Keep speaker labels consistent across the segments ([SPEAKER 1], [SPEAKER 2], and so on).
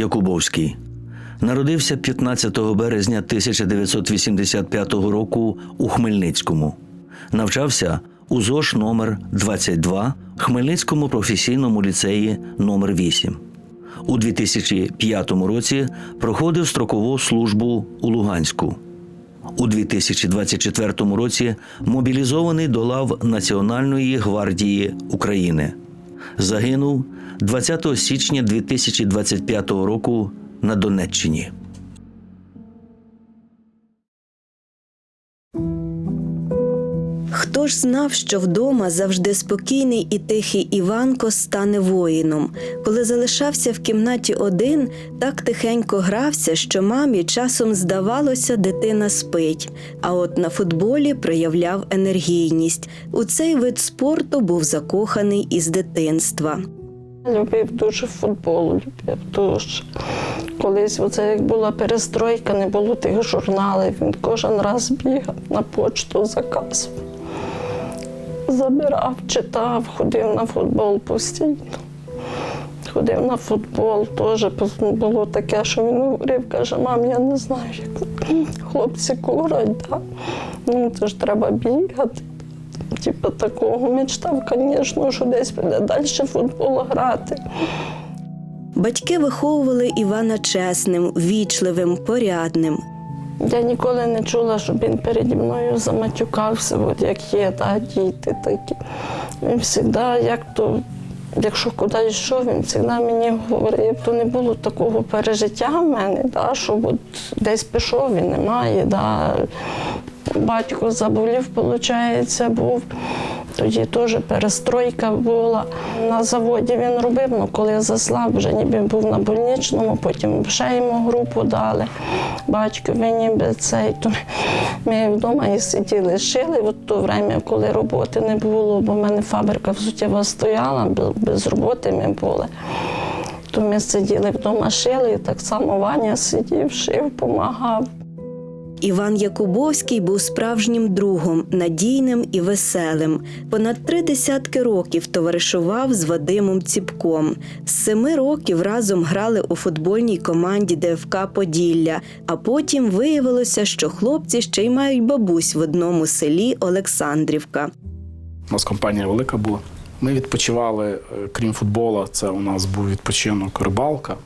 [SPEAKER 1] Якубовський народився 15 березня 1985 року у Хмельницькому. Навчався у ЗОШ номер 22 Хмельницькому професійному ліцеї номер 8 У 2005 році проходив строкову службу у Луганську. У 2024 році мобілізований до лав Національної гвардії України. Загинув 20 січня 2025 року на Донеччині.
[SPEAKER 2] Хто ж знав, що вдома завжди спокійний і тихий Іванко стане воїном. Коли залишався в кімнаті один, так тихенько грався, що мамі часом здавалося, дитина спить. А от на футболі проявляв енергійність. У цей вид спорту був закоханий із дитинства.
[SPEAKER 3] Любив дуже футбол, любив дуже. Колись, оце як була перестройка, не було тих журналів. Він кожен раз бігав на почту, заказував. Забирав, читав, ходив на футбол постійно. Ходив на футбол, теж було таке, що він говорив, каже, мам, я не знаю, як хлопці курять, да? ну це ж треба бігати. Типу такого мечтав, звісно, що десь піде далі футбол грати.
[SPEAKER 2] Батьки виховували Івана чесним, вічливим, порядним.
[SPEAKER 3] Я ніколи не чула, щоб він переді мною заматюкався, от як є, та, діти такі. Він завжди, як то, якщо куди йшов, він завжди мені говорив, то не було такого пережиття в мене, да, що от десь пішов, він немає. Да. Батько заболів, виходить, був. Тоді теж перестройка була. На заводі він робив, але коли я заслав, вже ніби був на больничному, потім ще йому групу дали. Батькові ніби цей. То ми вдома і сиділи, шили в то время, коли роботи не було, бо в мене фабрика взуттєва стояла, без роботи ми були. То ми сиділи вдома, шили, і так само Ваня сидів, шив, допомагав.
[SPEAKER 2] Іван Якубовський був справжнім другом, надійним і веселим. Понад три десятки років товаришував з Вадимом Ціпком. З семи років разом грали у футбольній команді ДФК Поділля. А потім виявилося, що хлопці ще й мають бабусь в одному селі Олександрівка.
[SPEAKER 4] У нас компанія велика була. Ми відпочивали, е, крім футболу, це у нас був відпочинок рибалка,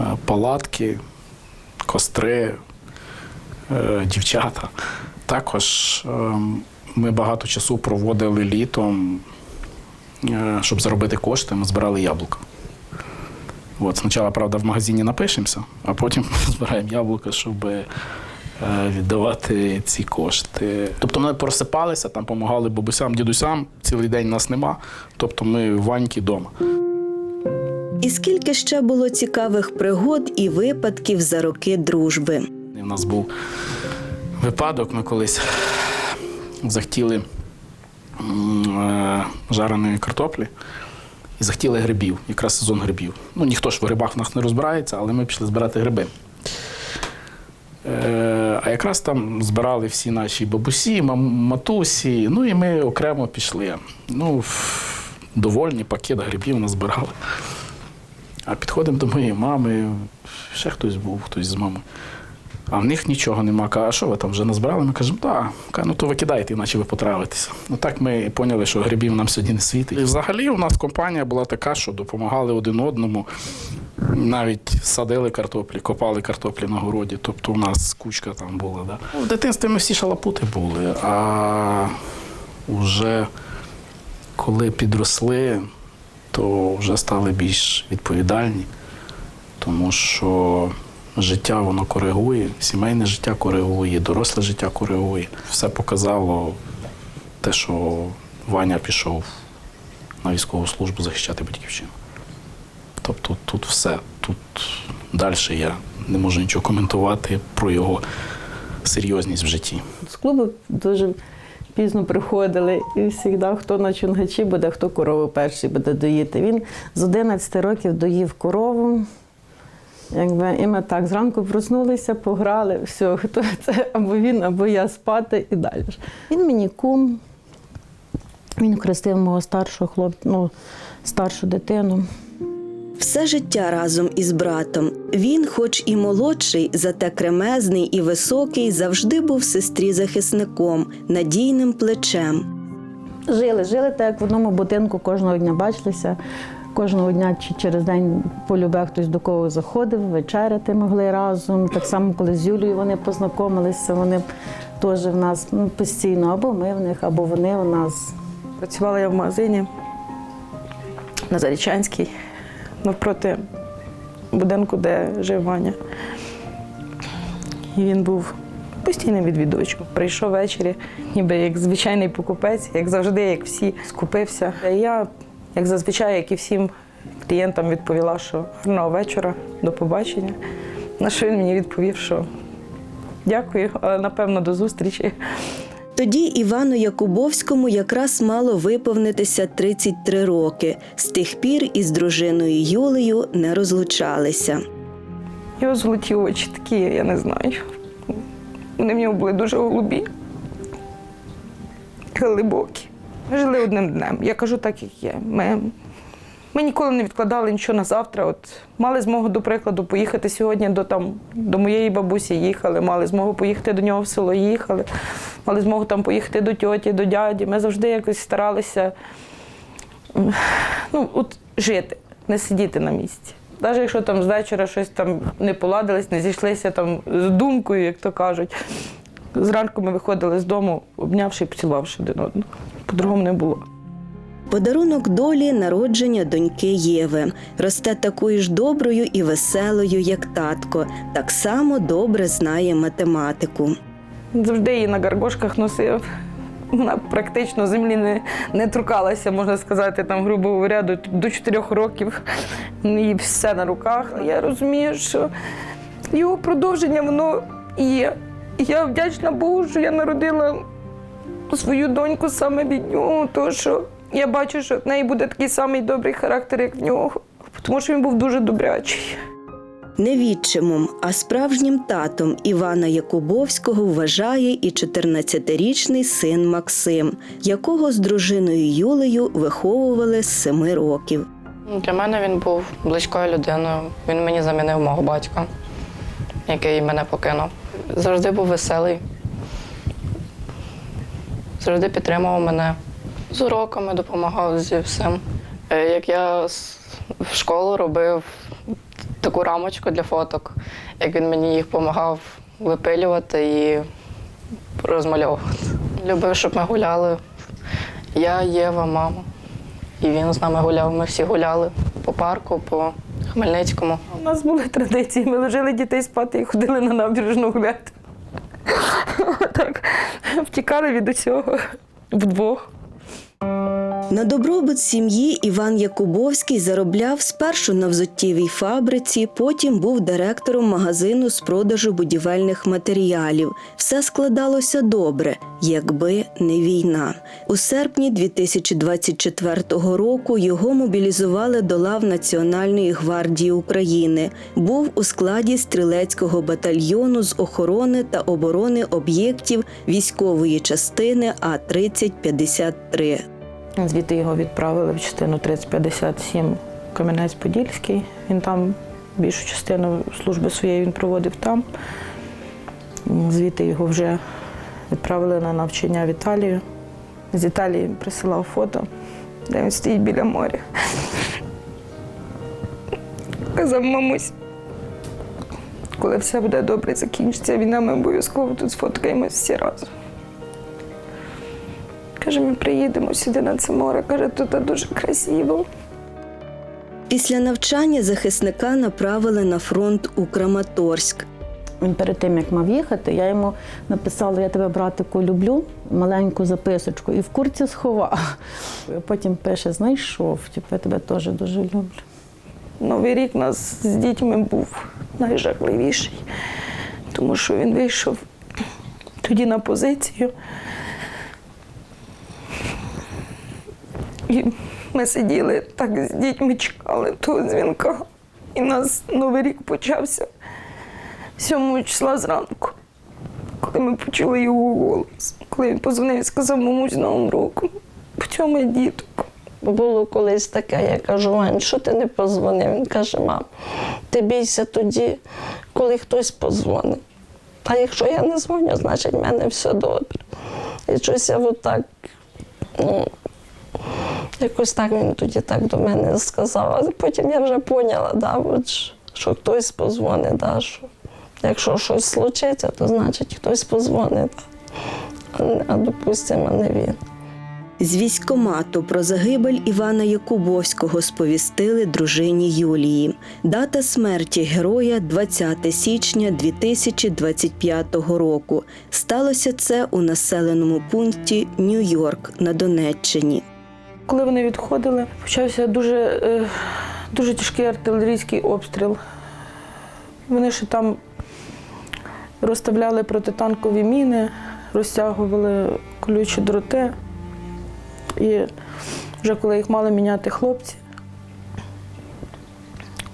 [SPEAKER 4] е, палатки, костри, дівчата. Також ем, ми багато часу проводили літом, е, щоб заробити кошти, ми збирали яблука. От, спочатку, правда, в магазині напишемося, а потім збираємо яблука, щоб е, віддавати ці кошти. Тобто ми просипалися, там допомагали бабусям, дідусям, цілий день нас нема. Тобто ми в Ваньки вдома.
[SPEAKER 2] І скільки ще було цікавих пригод і випадків за роки дружби.
[SPEAKER 4] В нас був випадок, ми колись захотіли е, жареної картоплі і захотіли грибів, якраз сезон грибів. Ну, ніхто ж в грибах в нас не розбирається, але ми пішли збирати гриби. Е, А якраз там збирали всі наші бабусі, матусі, ну і ми окремо пішли. Ну, довольні пакет грибів назбирали. А підходимо до моєї мами, ще хтось був, хтось з мами. А в них нічого нема. Каже, а що ви там вже назбирали? Ми кажемо, так, Каже, ну то ви кидайте, іначе ви потравитеся. Ну так ми поняли, що грибів нам сьогодні не світить. І взагалі у нас компанія була така, що допомагали один одному. Навіть садили картоплі, копали картоплі на городі. Тобто у нас кучка там була. Да? В дитинстві ми всі шалапути були, а вже коли підросли, то вже стали більш відповідальні. тому що життя воно коригує, сімейне життя коригує, доросле життя коригує. Все показало те, що Ваня пішов на військову службу захищати батьківщину. Тобто тут все, тут далі я не можу нічого коментувати про його серйозність в житті.
[SPEAKER 5] З клубу дуже пізно приходили, і завжди хто на чунгачі буде, хто корову перший буде доїти. Він з 11 років доїв корову. Якби, і ми так зранку проснулися, пограли, все, хто це або він, або я спати і далі. Він мені кум. Він хрестив мого старшого хлопця, ну, старшу дитину.
[SPEAKER 2] Все життя разом із братом. Він, хоч і молодший, зате кремезний і високий, завжди був сестрі захисником, надійним плечем.
[SPEAKER 5] Жили, жили так, як в одному будинку кожного дня бачилися. Кожного дня чи через день полюбе хтось до кого заходив, вечеряти могли разом. Так само, коли з Юлією вони познайомилися, вони теж в нас ну, постійно або ми в них, або вони в нас.
[SPEAKER 6] Працювала я в магазині на Зарічанській, навпроти будинку, де жив Ваня. І він був постійним відвідувачем. Прийшов ввечері, ніби як звичайний покупець, як завжди, як всі, скупився. Я, як зазвичай, як і всім клієнтам, відповіла, що гарного вечора, до побачення. На що він мені відповів, що дякую, але напевно до зустрічі.
[SPEAKER 2] Тоді Івану Якубовському якраз мало виповнитися 33 роки. З тих пір із дружиною Юлею не розлучалися.
[SPEAKER 6] Його золоті очі такі, я не знаю. Вони в нього були дуже голубі, глибокі. Ми жили одним днем. Я кажу так, як є. Ми, ми ніколи не відкладали нічого на завтра. От мали змогу, до прикладу, поїхати сьогодні до, там, до моєї бабусі, їхали, мали змогу поїхати до нього в село, їхали, мали змогу там поїхати до тьоті, до дяді. Ми завжди якось старалися ну, от, жити, не сидіти на місці. Навіть якщо там з вечора щось там не поладились, не зійшлися там з думкою, як то кажуть. Зранку ми виходили з дому, обнявши і поцілувавши один одного. По-другому не було.
[SPEAKER 2] Подарунок долі народження доньки Єви. Росте такою ж доброю і веселою, як татко. Так само добре знає математику.
[SPEAKER 6] Завжди її на гаргошках носив. Вона практично землі не, не торкалася, можна сказати, там, грубо говоря, до, до 4 років. Неї все на руках. Я розумію, що його продовження воно є. Я вдячна Богу, що я народила свою доньку саме від нього, тому що я бачу, що в неї буде такий самий добрий характер, як в нього, тому що він був дуже добрячий.
[SPEAKER 2] Не відчимом, а справжнім татом Івана Якубовського вважає і 14-річний син Максим, якого з дружиною Юлею виховували з семи років.
[SPEAKER 7] Для мене він був близькою людиною. Він мені замінив мого батька, який мене покинув. Завжди був веселий. Завжди підтримував мене з уроками, допомагав зі всім. Е, Як я в школу робив таку рамочку для фоток, як він мені їх допомагав випилювати і розмальовувати. Любив, щоб ми гуляли. Я, Єва, мама. І він з нами гуляв. Ми всі гуляли по парку, по Хмельницькому.
[SPEAKER 6] У нас були традиції. Ми ложили дітей спати і ходили на набережну гуляти. Так, втікали від усього вдвох.
[SPEAKER 2] На добробут сім'ї Іван Якубовський заробляв спершу на взуттєвій фабриці, потім був директором магазину з продажу будівельних матеріалів. Все складалося добре, якби не війна. У серпні 2024 року його мобілізували до лав Національної гвардії України. Був у складі стрілецького батальйону з охорони та оборони об'єктів військової частини А 3053
[SPEAKER 6] Звідти його відправили в частину 3057 Кам'янець-Подільський. Він там більшу частину служби своєї він проводив там. Звідти його вже відправили на навчання в Італію. З Італії присилав фото, де він стоїть біля моря. Казав, мамусь, коли все буде добре, закінчиться війна, ми обов'язково тут сфоткаємось всі разом. Каже, ми приїдемо сюди на це море. Каже, тут дуже красиво.
[SPEAKER 2] Після навчання захисника направили на фронт у Краматорськ.
[SPEAKER 5] Він перед тим, як мав їхати, я йому написала, я тебе, братику, люблю, маленьку записочку, і в курці сховав. Потім пише, знайшов, типу, я тебе теж дуже люблю.
[SPEAKER 6] Новий рік у нас з дітьми був найжахливіший, тому що він вийшов тоді на позицію. І ми сиділи так з дітьми, чекали того дзвінка. І у нас новий рік почався 7 числа зранку, коли ми почули його голос. Коли він позвонив і сказав, мамусь, з Новим роком, по цьому діток.
[SPEAKER 3] Було колись таке, я кажу, Вань, що ти не позвонив? Він каже, мам, ти бійся тоді, коли хтось позвонить. А якщо я не дзвоню, значить в мене все добре. І щось я отак, ну, якось так він тоді так до мене сказав. Але потім я вже поняла, да, от, що хтось позвонить, да, що якщо щось случиться, то значить хтось позвонить. А, допустимо, не він.
[SPEAKER 2] З військкомату про загибель Івана Якубовського сповістили дружині Юлії. Дата смерті героя 20 січня 2025 року. Сталося це у населеному пункті Нью-Йорк на Донеччині.
[SPEAKER 6] Коли вони відходили, почався дуже, е, дуже тяжкий артилерійський обстріл. Вони ще там розставляли протитанкові міни, розтягували колючі дроти. І вже коли їх мали міняти хлопці,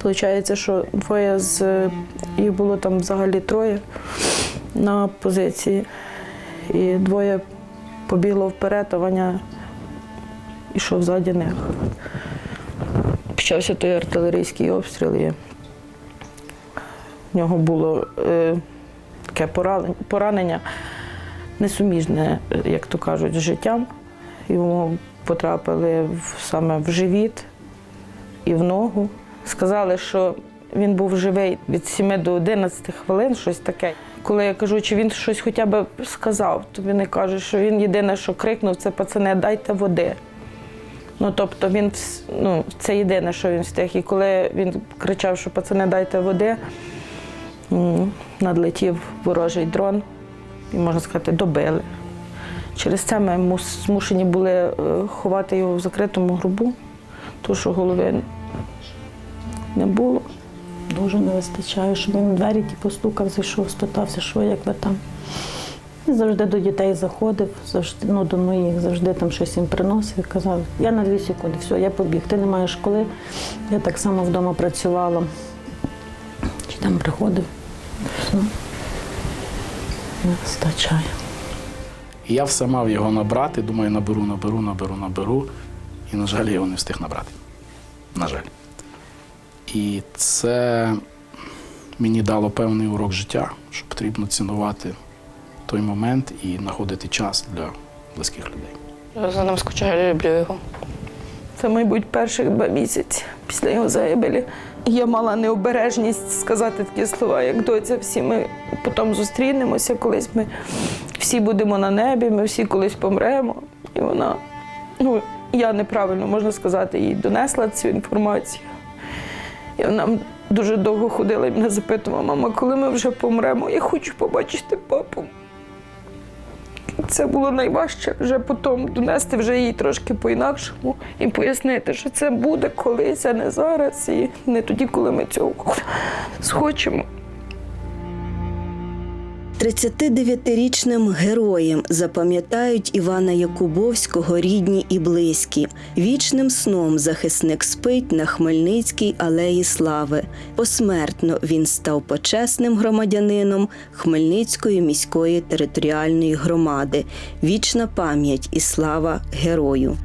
[SPEAKER 6] виходить, що двоє з їх було там взагалі троє на позиції. І двоє побігло вперед, а Ваня ішов ззаді них. Почався той артилерійський обстріл, і в нього було е, таке поранення, несуміжне, е, як то кажуть, з життям. Йому потрапили в, саме в живіт і в ногу. Сказали, що він був живий від 7 до 11 хвилин, щось таке. Коли я кажу, чи він щось хоча б сказав, то вони кажуть, що він єдине, що крикнув, це пацани, дайте води. Ну, тобто він ну, це єдине, що він встиг. І коли він кричав, що пацани, дайте води, надлетів ворожий дрон, і можна сказати, добили. Через це ми змушені були е, ховати його в закритому гробу, тому що голови не було.
[SPEAKER 5] Дуже не вистачає, щоб він в двері постукав, зайшов, спитався, що як ви там. І завжди до дітей заходив, завжди, ну, до моїх, завжди там щось їм приносив і казав, я на дві секунди, все, я побіг, ти не маєш коли. Я так само вдома працювала. Чи там приходив, все. Не вистачає.
[SPEAKER 4] Я все мав його набрати, думаю, наберу, наберу, наберу, наберу. І, на жаль, я його не встиг набрати. На жаль. І це мені дало певний урок життя, що потрібно цінувати той момент і знаходити час для близьких людей.
[SPEAKER 7] Я за ним скучаю, люблю його.
[SPEAKER 6] Це, мабуть, перших два місяці після його загибелі. Я мала необережність сказати такі слова, як доця, всі ми потім зустрінемося, колись ми всі будемо на небі, ми всі колись помремо. І вона, ну, я неправильно можна сказати, їй донесла цю інформацію. І вона дуже довго ходила і мене запитувала, мама, коли ми вже помремо, я хочу побачити папу. Це було найважче вже потім донести вже її трошки по-інакшому і пояснити, що це буде колись, а не зараз, і не тоді, коли ми цього схочемо.
[SPEAKER 2] 39-річним героєм запам'ятають Івана Якубовського рідні і близькі. Вічним сном захисник спить на Хмельницькій алеї Слави. Посмертно він став почесним громадянином Хмельницької міської територіальної громади. Вічна пам'ять і слава герою.